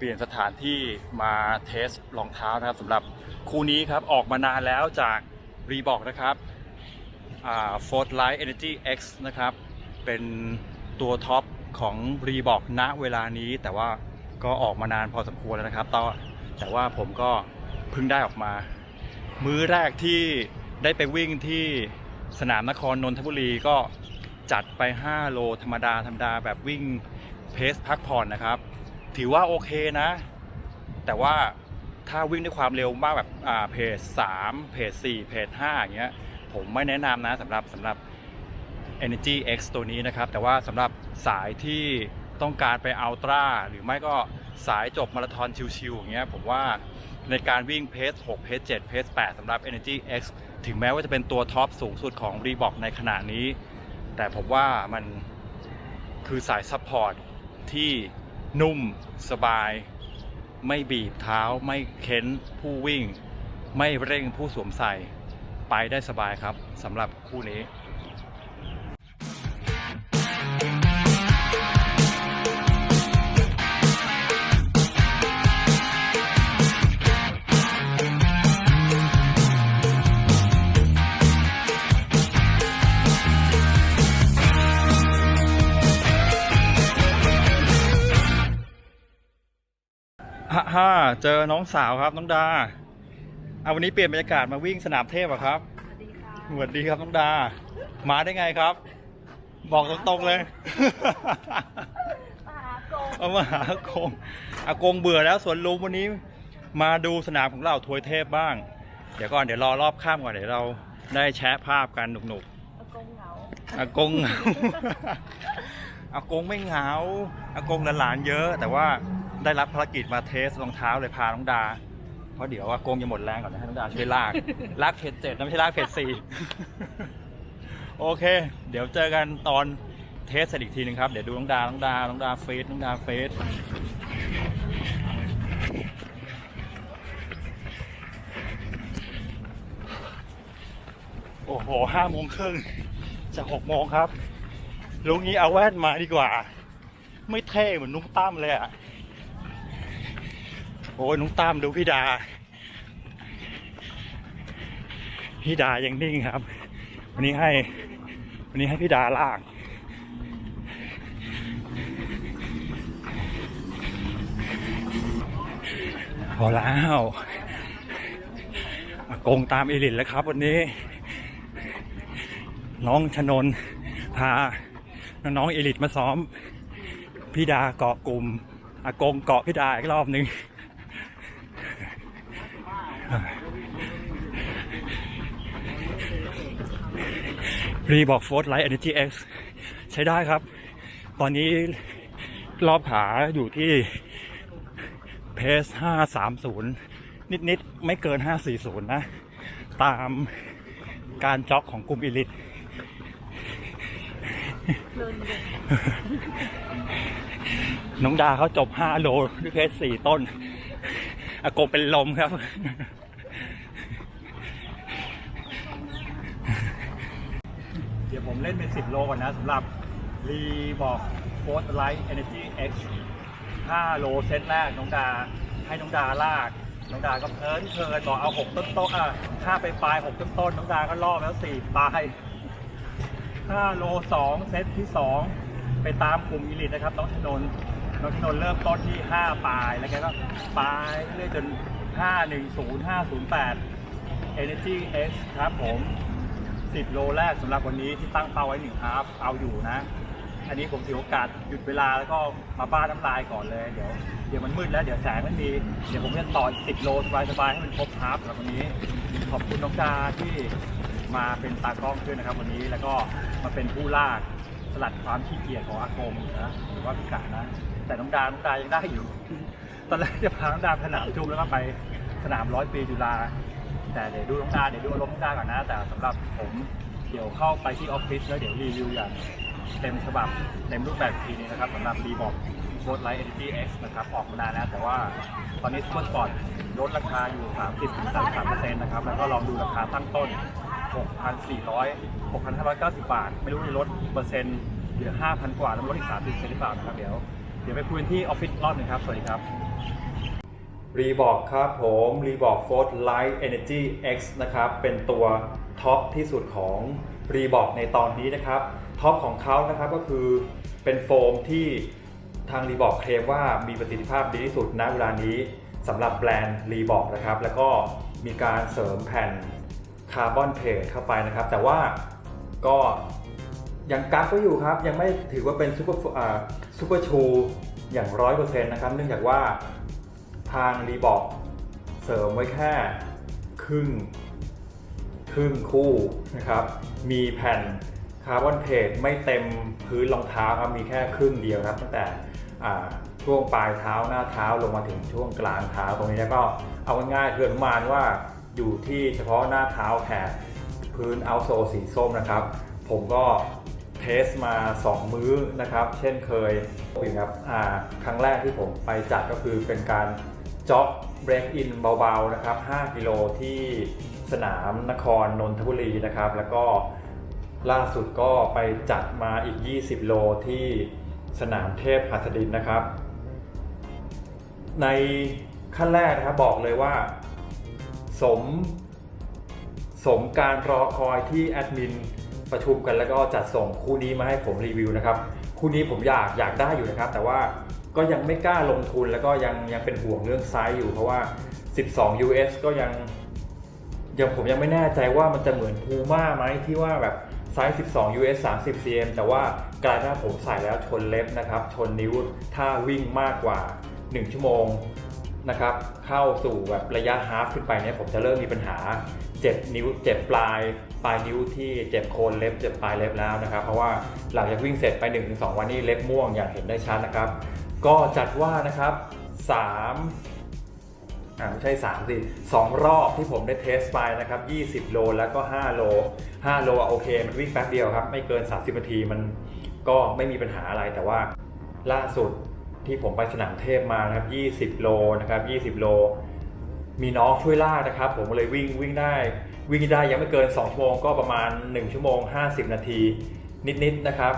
เปลี่ยนสถานที่มาเทสรองเท้านะครับสำหรับคู่นี้ครับออกมานานแล้วจากรีบอกนะครับอ่า Ford Light Energy X นะครับ เป็นตัวท็อปของรีบอกณเวลานี้ แต่ว่าก็ออกมานานพอสมควรแล้วนะครับต่อแต่ว่าผมก็เพิ่งได้ออกมา มื้อแรกที่ได้ไปวิ่งที่สนามนครนนทบุรีก็จัดไป 5 โลธรรมดาธรรมดาแบบวิ่งเพสพักผ่อนนะครับ ถือว่าโอเคนะ แต่ว่าถ้าวิ่งด้วยความเร็วมากแบบอ่าเพจ3เพจ4เพจ5อย่างเงี้ยผมไม่แนะนำนะสำหรับสำหรับ Energy X ตัวนี้นะครับ แต่ว่าสำหรับสายที่ต้องการไปอัลตร้าหรือไม่ก็สายจบมาราธอนชิวๆอย่างเงี้ยผมว่าในการวิ่งเพจ6เพจ7เพจ8สำหรับ Energy X ถึงแม้ว่าจะเป็นตัวท็อปสูงสุดของ Reebok ในขณะนี้ แต่ผมว่ามันคือสายซัพพอร์ตที่ นุ่มสบาย ไม่บีบเท้า ไม่เค้นผู้วิ่ง ไม่เร่งผู้สวมใส่ ไปได้สบายครับสำหรับคู่นี้ เจอน้องสาวครับน้องดาเอาวันนี้เปลี่ยนบรรยากาศมาวิ่งสนามเทพอะครับสวัสดีค่ะสวัสดีครับน้องดา มาได้ไงครับ บอกตรงๆเลยมาหาโกงเอามาหาอากงอากงเบื่อแล้วสวนลุมวันนี้ มาดูสนามของเราทวยเทพบ้าง เดี๋ยวก่อนเดี๋ยวรอรอบข้ามก่อนเดี๋ยวเราได้แชะภาพกันหนุกอากงเหงาๆอากงเหงาอากงไม่เหงาอากงหลานๆเยอะ แต่ว่า ได้รับภารกิจมาเทสรองเท้าเลยพาน้องดา เพราะเดี๋ยวอากงจะหมดแรงก่อนนะให้น้องดาช่วยลาก ลากเพจเจ็ดนะไม่ใช่ลากเพจสี่โอเค เดี๋ยวเจอกันตอนเทสเสร็จอีกทีหนึงครับ เดี๋ยวดูน้องดา น้องดา น้องดาเฟสน้องดาเฟสโอ้โหห้าโมงครึ่งจะหกโมงครับลุงนี้เอาแว่นมาดีกว่า ไม่เท่เหมือนนุ้งตั้มเลยอะโอ้ยนุ้งตั้มดูพี่ดา พี่ดายังนิ่งครับ วันนี้ให้ วันนี้ให้พี่ดาลากพอแล้วอากงตามเอลินแล้วครับ วันนี้ น้องชนนพาน้องเอลิทมาซ้อมพี่ดาเกาะกลุ่มอากงเกาะพี่ดาอีกรอบหนึ่ง รีบอกโฟร์ไลท์ Energy X ใช้ได้ครับ ตอนนี้รอบขาอยู่ที่เพส530นิดๆ ไม่เกิน540นย์นะ ตามการจ็อกของกลุ่มอีลิริชน้องดาเขาจบ5โลด้วยเพส4ต้น อากงเป็นลมครับ เดี๋ยว ผมเล่นเป็น 10 โลก่อนนะสำหรับรีบอกโฟร์ไลท์เอเนจี X 5โลเซตแรกน้องดาให้น้องดาลาก น้องดาก็เพลินเพลินบอกเอา 6 ต้นต้นอะห้าไปปลาย6ต้นต้นน้องดาก็ล่อแล้ว 4 ปลาย 5 โล 2 เซตที่ 2 ไปตามกลุ่มอีลิทนะครับน้องชนนท์น้องชนนท์เริ่มต้นที่ 5 ปลาย แล้วแกก็ปลายเรื่อยจน 510 508 Energy X ครับผม 10 โลแรกสำหรับวันนี้ที่ตั้งเป้าไว้1ฮาฟเอาอยู่นะ อันนี้ผมถือโอกาสหยุดเวลาแล้วก็มาบ้าน้ำลายก่อนเลย เดี๋ยวเดี๋ยวมันมืดแล้วเดี๋ยวแสงไม่มี เดี๋ยวผมจะต่ออีก10 โลสบายๆให้มันครบฮาฟสำหรับวันนี้ ขอบคุณน้องดาที่มาเป็นตากล้องด้วยนะครับ วันนี้แล้วก็มาเป็นผู้ลากสลัดความขี้เกียจของอากงนะหรือว่าพิกานะ แต่น้องดาน้องดายังได้อยู่ ตอนแรกจะพาน้องดาสนามจุมแล้วก็ไปสนามร้อยปีจุฬา แต่เดี๋ยวดูน้องดาเดี๋ยวดูอารมณ์น้องดาก่อนนะ แต่สำหรับผมเดี๋ยวเข้าไปที่ออฟฟิศแล้วเดี๋ยวรีวิวอย่างเต็มฉบับเต็มรูปแบบทีนี้นะครับสำหรับรีบอกโบสไลท์เอ t y X นะครับออกมานานแล้วแต่ว่าตอนนี้ซูเปอร์สปอร์ตลดราคาอยู่ 30-33%นะครับแล้วก็ลองดูราคาตั้งต้น 6,400 6,590 บาท ไม่รู้จะลดเปอร์เซ็นต์เหลือ 5,000 กว่าแล้วลดอีก 30%หรือเปล่านะครับเดี๋ยวเดี๋ยวไปคุยที่ออฟฟิศรอบหนึ่งครับ สวัสดีครับ รีบอกครับผมรีบอก f o r t Light Energy X นะครับ เป็นตัวท็อปที่สุดของรีบอกในตอนนี้นะครับท็อปของเขานะครับก็คือเป็นโฟมที่ทางรีบอกเคลมว่ามีประสิทธิภาพดีที่สุดณเวลานี้สำหรับแบรนด์รีบอกนะครับ แล้วก็มีการเสริมแผ่นคาร์บอนเพดเข้าไปนะครับ แต่ว่าก็ยังกักไว้อยู่ครับ ยังไม่ถือว่าเป็นซูเปอร์ซูเปอร์ชูอย่างร้อยเปอร์เซ็นต์นะครับ เนื่องจากว่า ทางรีบอกเสริมไว้แค่ครึ่งครึ่งคู่นะครับ มีแผ่นคาร์บอนเพดไม่เต็มพื้นรองเท้าครับมีแค่ครึ่งเดียวครับตั้งแต่ช่วงปลายเท้าหน้าเท้าลงมาถึงช่วงกลางเท้าตรงนี้ก็เอาง่ายๆคืออนมานว่าอยู่ที่เฉพาะหน้าเท้าแถบพื้นเอาโซสีส้มนะครับ ผมก็เทสมา 2 มื้อนะครับ เช่นเคยครับครั้งแรกที่ผมไปจัดก็คือเป็นการ จ็อกเบรกอินเบาๆนะครับ 5 กิโลที่สนามนครนนทบุรีนะครับ แล้วก็ล่าสุดก็ไปจัดมาอีก 20 โลที่สนามเทพหัสดินนะครับ ในขั้นแรกนะครับบอกเลยว่า สม สมการรอคอยที่แอดมินประชุมกันแล้วก็จัดส่งคู่นี้มาให้ผมรีวิวนะครับ คู่นี้ผมอยากอยากได้อยู่นะครับ แต่ว่า ก็ยังไม่กล้าลงทุนแล้วก็ยังยังเป็นห่วงเรื่องไซส์อยู่เพราะว่า 12 US ก็ยังยังผมยังไม่แน่ใจว่ามันจะเหมือนพูม่าไหมที่ว่าแบบไซส์ 12 US 30 cm แต่ว่ากลายเป็นว่าผมใส่แล้วชนเล็บนะครับ ชนนิ้วถ้าวิ่งมากกว่า 1 ชั่วโมงนะครับ เข้าสู่แบบระยะฮาฟขึ้นไปเนี่ยผมจะเริ่มมีปัญหา เจ็บนิ้ว เจ็บปลาย ปลายนิ้วที่เจ็บโคนเล็บ เจ็บปลายเล็บแล้วนะครับ เพราะว่าหลังจากวิ่งเสร็จไป 1-2 วันนี้เล็บม่วงอย่างเห็นได้ชัดนะครับ ก็จัดว่านะครับ3อ่าไม่ใช่3สิ2รอบที่ผมได้เทสไปนะครับ 20 โลแล้วก็ 5 โล 5 โลอะโอเค มันวิ่งแป๊บเดียวครับ ไม่เกิน 30นาทีมันก็ไม่มีปัญหาอะไรแต่ว่าล่าสุดที่ผมไปสนามเทพมานะครับ 20 โลนะครับ 20 โล มีน้องช่วยลากนะครับ ผมเลยวิ่งวิ่งได้ วิ่งได้ยังไม่เกิน 2 ชั่วโมงก็ประมาณ 1 ชั่วโมง 50 นาที นิดๆนะครับ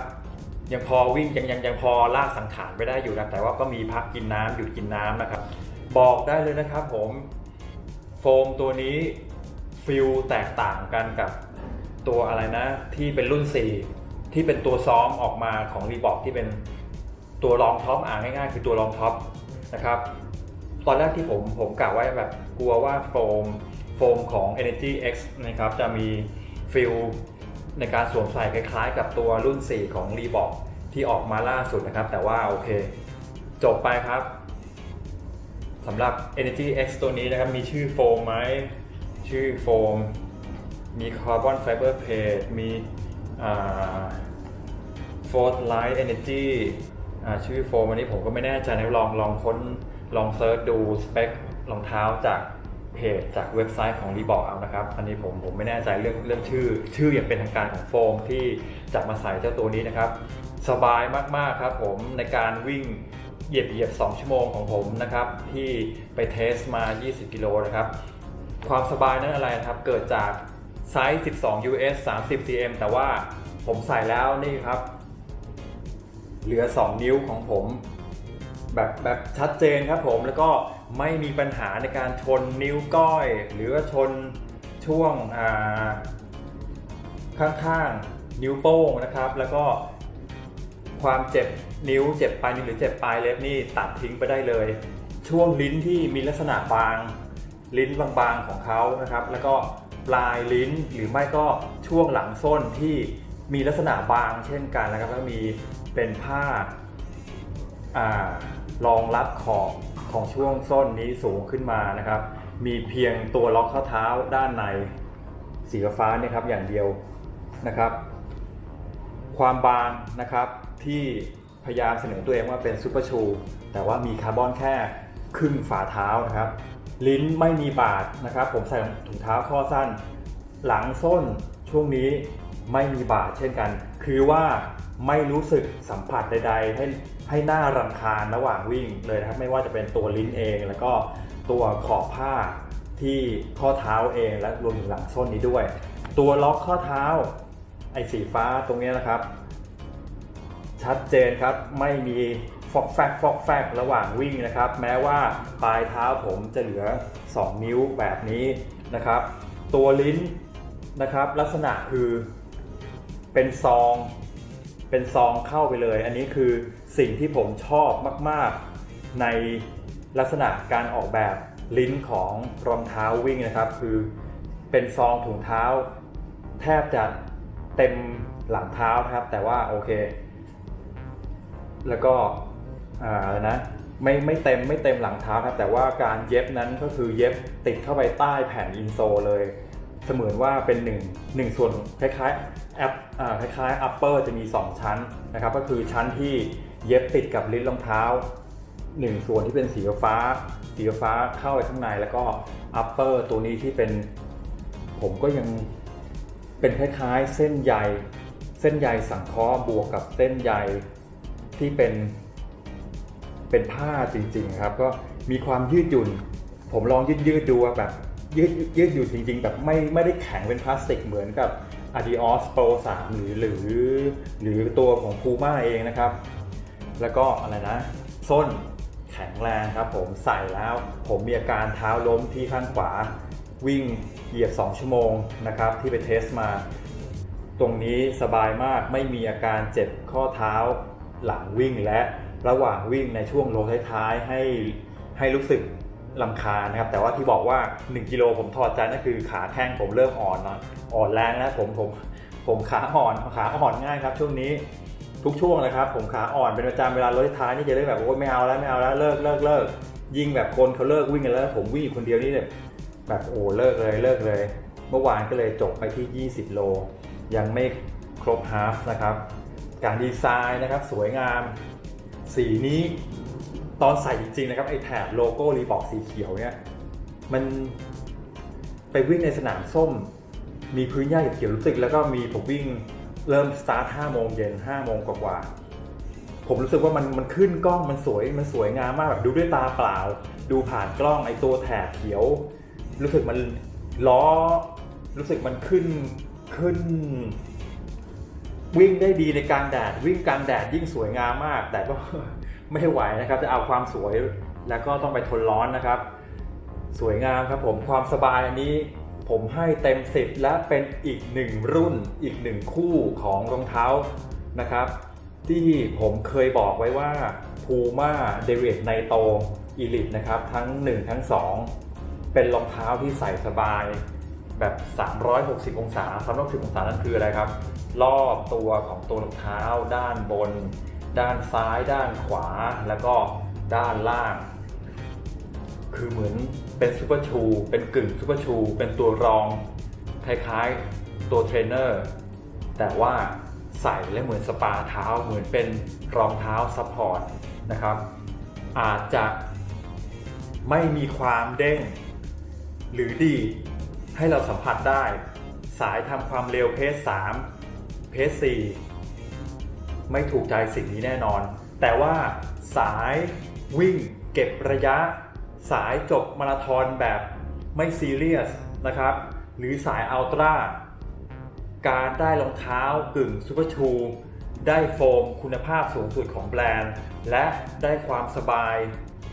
ยังพอวิ่งยังยังยังพอลากสังขารไปได้อยู่นะแต่ว่าก็มีพักกินน้ำหยุดกินน้ำนะครับ บอกได้เลยนะครับผมโฟมตัวนี้ฟิลแตกต่างกันกับตัวอะไรนะ ที่เป็นรุ่น 4 ที่เป็นตัวซ้อมออกมาของรีบอกที่เป็นตัวรองท็อปอ่านง่ายๆ คือตัวรองท็อปนะครับตอนแรกที่ผมผมกะไว้แบบกลัวว่าโฟมโฟมของ Energy X นะครับจะมีฟิล ในการสวมใส่คล้ายๆ กับตัวรุ่น 4 ของ Reebok ที่ออกมาล่าสุดนะครับ แต่ว่าโอเค จบไปครับสำหรับ Energy X ตัวนี้นะครับ มีชื่อโฟมไหม ชื่อโฟม มีคาร์บอนไฟเบอร์เพดมีอ่า f o r t Light Energy อ่าชื่อโฟมอันนี้ผมก็ไม่แน่ใจนะลองลองค้นลองเซิร์ชดูสเปครองเท้าจาก เพจจากเว็บไซต์ของ Reebok เอานะครับ อันนี้ผมผมไม่แน่ใจเรื่องเรื่องชื่อ ชื่ออย่างเป็นทางการของโฟมที่จะมาใส่เจ้าตัวนี้นะครับ สบายมากๆครับผมในการวิ่งเหยียบเหยียบ2ชั่วโมงของผมนะครับ ที่ไปเทสมา 20 กิโลนะครับ ความสบายนั้นอะไรนะครับ เกิดจากไซส์ 12 US 30 cm แต่ว่าผมใส่แล้วนี่ครับ เหลือ 2 นิ้วของผม แบบแบบชัดเจนครับผมแล้วก็ ไม่มีปัญหาในการชนนิ้วก้อย หรือว่าชนช่วงข้างๆ นิ้วโป้งนะครับ แล้วก็ความเจ็บนิ้วเจ็บปลายนิ้วหรือเจ็บปลายเล็บนี่ตัดทิ้งไปได้เลย ช่วงลิ้นที่มีลักษณะบาง ลิ้นบางๆของเขานะครับ แล้วก็ปลายลิ้นหรือไม่ก็ช่วงหลังส้นที่มีลักษณะบางเช่นกันนะครับแล้วมีเป็นผ้าอ่ารองรับขอบ ของช่วงส้นนี้สูงขึ้นมานะครับ มีเพียงตัวล็อกข้อเท้าด้านในสีฟ้าเนี่ยครับอย่างเดียวนะครับ ความบางนะครับที่พยายามเสนอตัวเองว่าเป็นซูเปอร์ชู แต่ว่ามีคาร์บอนแค่ครึ่งฝ่าเท้านะครับ ลิ้นไม่มีบาดนะครับ ผมใส่ถุงเท้าข้อสั้น หลังส้นช่วงนี้ไม่มีบาดเช่นกัน คือว่าไม่รู้สึกสัมผัสใด ๆ ให้ ให้หน้ารำคาญระหว่างวิ่งเลยนะครับไม่ว่าจะเป็นตัวลิ้นเอง แล้วก็ตัวขอบผ้าที่ข้อเท้าเองและรวมถึงหลังส้นนี้ด้วย ตัวล็อกข้อเท้าไอ้สีฟ้าตรงนี้นะครับ ชัดเจนครับไม่มีฟอกแฟกฟอกแฟกระหว่างวิ่งนะครับ แม้ว่าปลายเท้าผมจะเหลือ 2 นิ้วแบบนี้นะครับ ตัวลิ้นนะครับลักษณะคือเป็นซองเป็นซองเข้าไปเลย อันนี้คือ สิ่งที่ผมชอบมากๆ ในลักษณะการออกแบบลิ้นของรองเท้าวิ่งนะครับ คือเป็นซองถุงเท้า แทบจะเต็มหลังเท้าครับ แต่ว่าโอเค แล้วก็อ่านะไม่ไม่เต็มไม่เต็มหลังเท้าครับ แต่ว่าการเย็บนั้นก็คือเย็บติดเข้าไปใต้แผ่นอินโซเลย เสมือนว่าเป็นหนึ่งหนึ่งส่วนคล้ายๆแอปอ่าคล้ายๆ upper จะมี 2 ชั้นนะครับ ก็คือชั้นที่ เย็บติดกับลิ้นรองเท้าหนึ่งส่วนที่เป็นสีฟ้า สีฟ้าเข้าไปข้างในแล้วก็ upper ตัวนี้ที่เป็น ผมก็ยังเป็นคล้ายๆ เส้นใยเส้นใยสังเคราะห์บวกกับเส้นใยที่เป็นเป็นผ้าจริงๆครับ ก็มีความยืดหยุ่น ผมลองยืดยืดดูแบบยืดยืดหยุ่นจริง ๆ แบบไม่ไม่ได้แข็งเป็นพลาสติกเหมือนกับ Adios Pro 3 หรือหรือ หรือตัวของ Puma เองนะครับ แล้วก็อะไรนะ ส้นแข็งแรงครับผมใส่แล้วผมมีอาการเท้าล้มที่ข้างขวา วิ่งเหยียบ 2 ชั่วโมงนะครับ ที่ไปเทสมา ตรงนี้สบายมากไม่มีอาการเจ็บข้อเท้าหลังวิ่งและระหว่างวิ่งในช่วงโลท้ายๆให้ให้รู้สึกลำคาญนะครับ แต่ว่าที่บอกว่า 1กิโลผมถอดใจนั่นคือขาแข้งผมเริ่มอ่อนนะอ่อนแรงแล้วผมผมผมขาอ่อนขาอ่อนง่ายครับช่วงนี้ ทุกช่วงเลยครับ ผมขาอ่อนเป็นประจำเวลาโลท้ายนี่จะได้แบบโอ้ไม่เอาแล้วไม่เอาแล้วเลิกเลิกเลิกยิ่งแบบคนเขาเลิกวิ่งกันแล้ว ผมวิ่งคนเดียวนี่แบบแบบโอ้เลิกเลยเลิกเลย เมื่อวานก็เลยจบไปที่ 20 โล ยังไม่ครบฮาฟนะครับ การดีไซน์นะครับสวยงาม สีนี้ตอนใส่จริงๆนะครับไอแถบโลโก้รีบอกสีเขียวเนี่ยมันไปวิ่งในสนามส้ม มีพื้นหญ้าเขียวรู้สึกแล้วก็มีผมวิ่ง เริ่มสตาร์ท5โมงเย็น5โมงกว่าๆผมรู้สึกว่ามันมันขึ้นกล้องมันสวยมันสวยงามมากแบบดูด้วยตาเปล่า ดูผ่านกล้องไอตัวแถบเขียว รู้สึกมันล้อ รู้สึกมันขึ้นขึ้น วิ่งได้ดีในกลางแดดวิ่งกลางแดดยิ่งสวยงามมาก แต่ก็ไม่ไหวนะครับ จะเอาความสวยแล้วก็ต้องไปทนร้อนนะครับ สวยงามครับผมความสบายอันนี้ ผมให้เต็มสิบและเป็นอีกหนึ่งรุ่นอีกหนึ่งคู่ของรองเท้านะครับ ที่ผมเคยบอกไว้ว่า Puma d e v i a t Nitro Elite นะครับ ทั้ง 1 ทั้ง 2 เป็นรองเท้าที่ใส่สบายแบบ 360 องศา 360 องศานั่นคืออะไรครับ รอบตัวของตัวรองเท้า ด้านบน ด้านซ้าย ด้านขวา แล้วก็ด้านล่าง คือเหมือนเป็นซูเปอร์ชู เป็นกึ่งซูเปอร์ชู เป็นตัวรอง คล้ายๆตัวเทรนเนอร์ แต่ว่าใส่แล้วเหมือนสปาเท้า เหมือนเป็นรองเท้าซัพพอร์ตนะครับ อาจจะไม่มีความเด้ง หรือดีให้เราสัมผัสได้ สายทำความเร็วเพส3เพส4ไม่ถูกใจสิ่งนี้แน่นอน แต่ว่าสายวิ่งเก็บระยะ สายจบมาราธอนแบบไม่ซีเรียสนะครับ หรือสายอัลตร้าการได้รองเท้ากึ่งซูเปอร์ชูได้โฟมคุณภาพสูงสุดของแบรนด์ และได้ความสบาย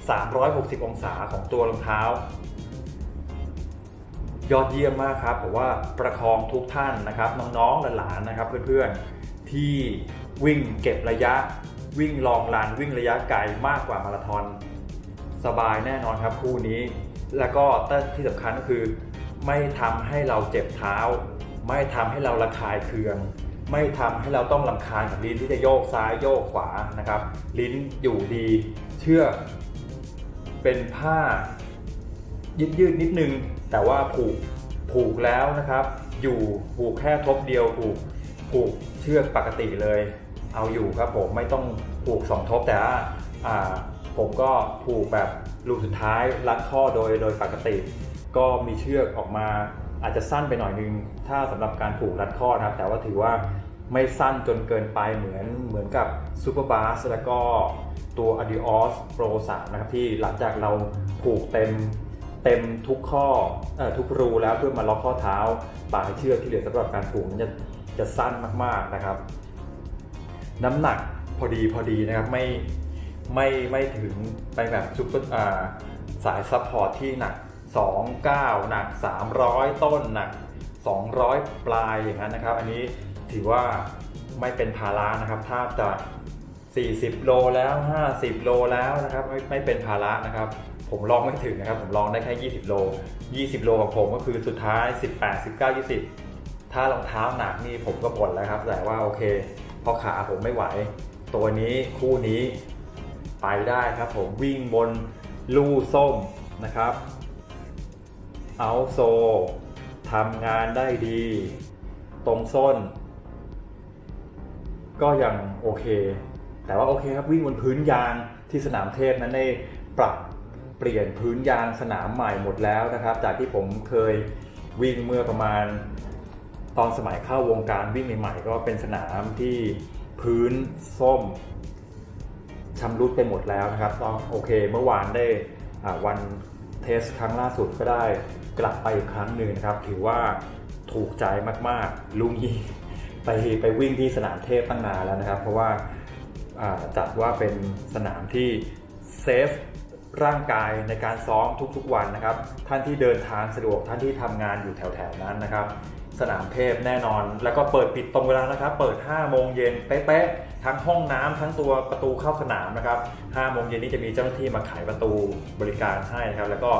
360 องศาของตัวรองเท้า ยอดเยี่ยมมากครับผมว่าประคองทุกท่านนะครับ น้องๆหลานๆนะครับเพื่อนๆ ที่วิ่งเก็บระยะ วิ่งลองลานวิ่งระยะไกลมากกว่ามาราธอน สบายแน่นอนครับคู่นี้ แล้วก็ที่สำคัญก็คือ ไม่ทำให้เราเจ็บเท้า ไม่ทำให้เราระคายเคือง ไม่ทำให้เราต้องลำคาญกับลิ้นที่จะโยกซ้ายโยกขวานะครับ ลิ้นอยู่ดีเชื่อกเป็นผ้ายืดยืดๆนิดนึง แต่ว่าผูกผูกแล้วนะครับ อยู่ผูกแค่ทบเดียวผูกผูกเชือกปกติเลย เอาอยู่ครับผมไม่ต้องผูกสองทบแต่ว่า ผมก็ผูกแบบรูสุดท้ายรัดข้อโดยโดยปกติ ก็มีเชือกออกมาอาจจะสั้นไปหน่อยนึง ถ้าสำหรับการผูกรัดข้อนะครับ แต่ว่าถือว่าไม่สั้นจนเกินไปเหมือนเหมือนกับ Super b a s แล้วก็ตัว Adios Pro 3 นะครับ ที่หลังจากเราผูกเต็มเต็มทุกข้อออทุกรูแล้วเพื่อมาล็อกข้อเท้าปลายเชือกที่เหลือสำหรับการผูกนั้นจะจะสั้นมากๆนะครับ น้ำหนักพอดีพอดีนะครับไม่ ไม่ไม่ถึงไปแบบซุปเปอร์อ่าสายซัพพอร์ตที่หนัก 29 หนัก 300 ต้นหนัก 200 ปลายอย่างนั้นนะครับ อันนี้ถือว่าไม่เป็นภาระนะครับถ้าจะ 40 โลแล้ว 50 โลแล้วนะครับไม่ไม่เป็นภาระนะครับ ผมลองไม่ถึงนะครับ ผมลองได้แค่ 20 โล 20 โลของผมก็คือสุดท้าย 18 19 20 ถ้ารองเท้าหนักนี่ผมก็บ่นแล้วครับ แต่ว่าโอเค พอขาผมไม่ไหว ตัวนี้คู่นี้ ไปได้ครับผมวิ่งบนลู่ส้มนะครับ เอาโซทำงานได้ดี ตรงส้น ก็ยังโอเค แต่ว่าโอเคครับวิ่งบนพื้นยางที่สนามเทพนั้นได้ปรับเปลี่ยนพื้นยางสนามใหม่หมดแล้วนะครับ จากที่ผมเคยวิ่งเมื่อประมาณ ตอนสมัยเข้าวงการวิ่งใหม่ๆก็เป็นสนามที่พื้นส้ม ชำรุดไปหมดแล้วนะครับก็โอเคเมื่อวานได้วันเทสครั้งล่าสุดก็ได้กลับไปอีกครั้งหนึ่งนะครับ ถือว่าถูกใจมากๆ ลุงยี่ไปไปวิ่งที่สนามเทพตั้งนานแล้วนะครับ เพราะว่าอ่าจัดว่าเป็นสนามที่เซฟร่างกายในการซ้อมทุกๆวันนะครับ ท่านที่เดินทางสะดวกท่านที่ทำงานอยู่แถวๆนั้นนะครับ สนามเทพแน่นอน แล้วก็เปิดปิดตรงเวลานะครับ เปิด 5 โมงเย็นเป๊ะๆทั้งห้องน้ำทั้งตัวประตูเข้าสนามนะครับ5โมงเย็นนี้จะมีเจ้าหน้าที่มาไขประตูบริการให้นะครับ แล้วก็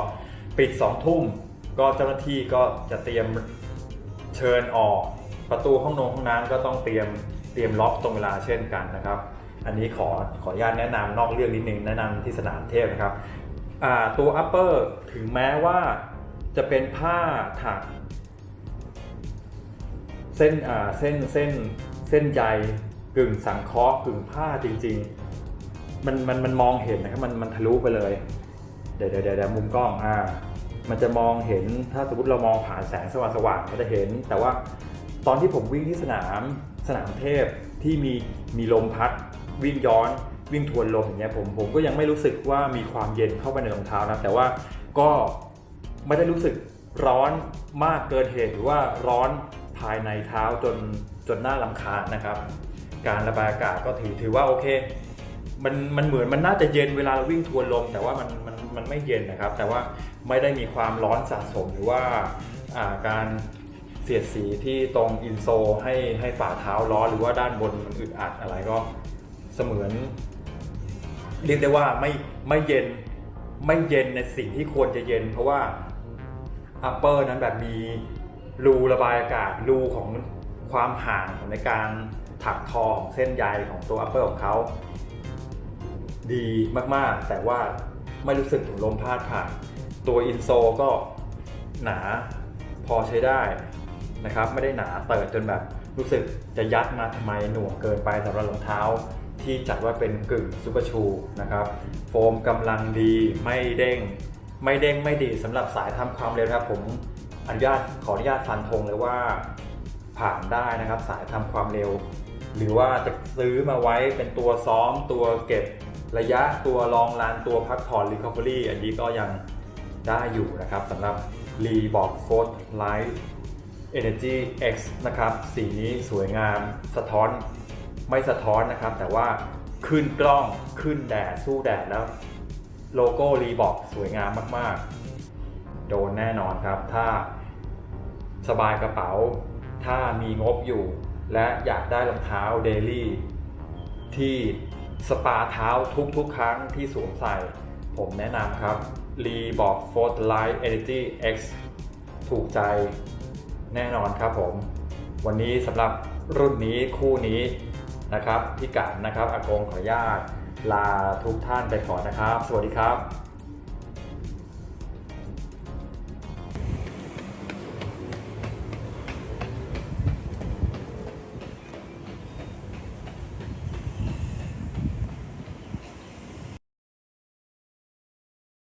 ปิด 2 ทุ่มก็เจ้าหน้าที่ก็จะเตรียมเชิญออกประตูห้องนงห้องน้ำก็ต้องเตรียมเตรียมล็อกตรงเวลาเช่นกันนะครับ อันนี้ขอขออนุญาตแนะนำนอกเรื่องนิดนึงแนะนำที่สนามเทพนะครับอ่าตัว upper ถึงแม้ว่าจะเป็นผ้าถัก เส้นอ่าเส้นเส้นเส้นใยกึ่งสังเคราะห์กึ่งผ้าจริง ๆ มันมันมันมองเห็นนะครับมันมันทะลุไปเลยเดี๋ยวเดี๋ยวเดี๋ยวเดี๋ยวมุมกล้องอ่ามันจะมองเห็นถ้าสมมติเรามองผ่านแสงสว่างสว่างก็จะเห็น แต่ว่าตอนที่ผมวิ่งที่สนามสนามเทพที่มีมีลมพัดวิ่งย้อนวิ่งทวนลมอย่างเงี้ยผมผมก็ยังไม่รู้สึกว่ามีความเย็นเข้าไปในรองเท้านะแต่ว่าก็ไม่ได้รู้สึกร้อนมากเกินเหตุหรือว่าร้อน ภายในเท้าจนจนหน่าลำคาญนะครับ การระบายอากาศก็ถือถือว่าโอเค มันมันเหมือนมันน่าจะเย็นเวลาเราวิ่งทวนลม แต่ว่ามันมันมันไม่เย็นนะครับ แต่ว่าไม่ได้มีความร้อนสะสมหรือว่าาการเสียดสีที่ตรงอินโซให้ให้ฝ่าเท้าร้อนหรือว่าด้านบนมันอึดอัดอะไรก็เสมือน เรียกได้ว่าไม่ไม่เย็นไม่เย็นในสิ่งที่ควรจะเย็น เพราะว่า upper นั้นแบบมี รูระบายอากาศรูของความห่างในการถักทอของเส้นใยของตัว upper ของเขาดีมากๆ แต่ว่าไม่รู้สึกถึงลมพาดผ่าน ตัวอินโซก็หนาพอใช้ได้นะครับ ไม่ได้หนาเติดจนแบบรู้สึกจะยัดมาทำไมหน่วงเกินไปสำหรับรองเท้า ที่จัดว่าเป็นกึ่งซูเปอร์ชูนะครับ โฟมกำลังดีไม่เด้ง ไม่เด้งไม่ดีสำหรับสายทำความเร็วครับผม อนุญาตขออนุญาตฟันธงเลยว่าผ่านได้นะครับ สายทำความเร็ว หรือว่าจะซื้อมาไว้เป็นตัวซ้อม ตัวเก็บระยะตัวลองลานตัวพักผ่อน Recovery อันนี้ก็ยังได้อยู่นะครับสำหรับ Reebok Force Light Energy X นะครับ สีนี้สวยงามสะท้อนไม่สะท้อนนะครับ แต่ว่าขึ้นกล้องขึ้นแดด สู้แดดแล้ว โลโก้ Reebok สวยงามมาก ๆ โดนแน่นอนครับ ถ้า สบายกระเป๋า ถ้ามีงบอยู่ และอยากได้รองเท้าเดลี่ที่สปาเท้าทุกๆ ครั้งที่สวมใส่ ผมแนะนำครับ Reebok Force Light Energy X ถูกใจแน่นอนครับผม วันนี้สำหรับรุ่นนี้คู่นี้นะครับพี่กัดนะครับอากงขออนุญาตลาทุกท่านไปก่อนนะครับ สวัสดีครับ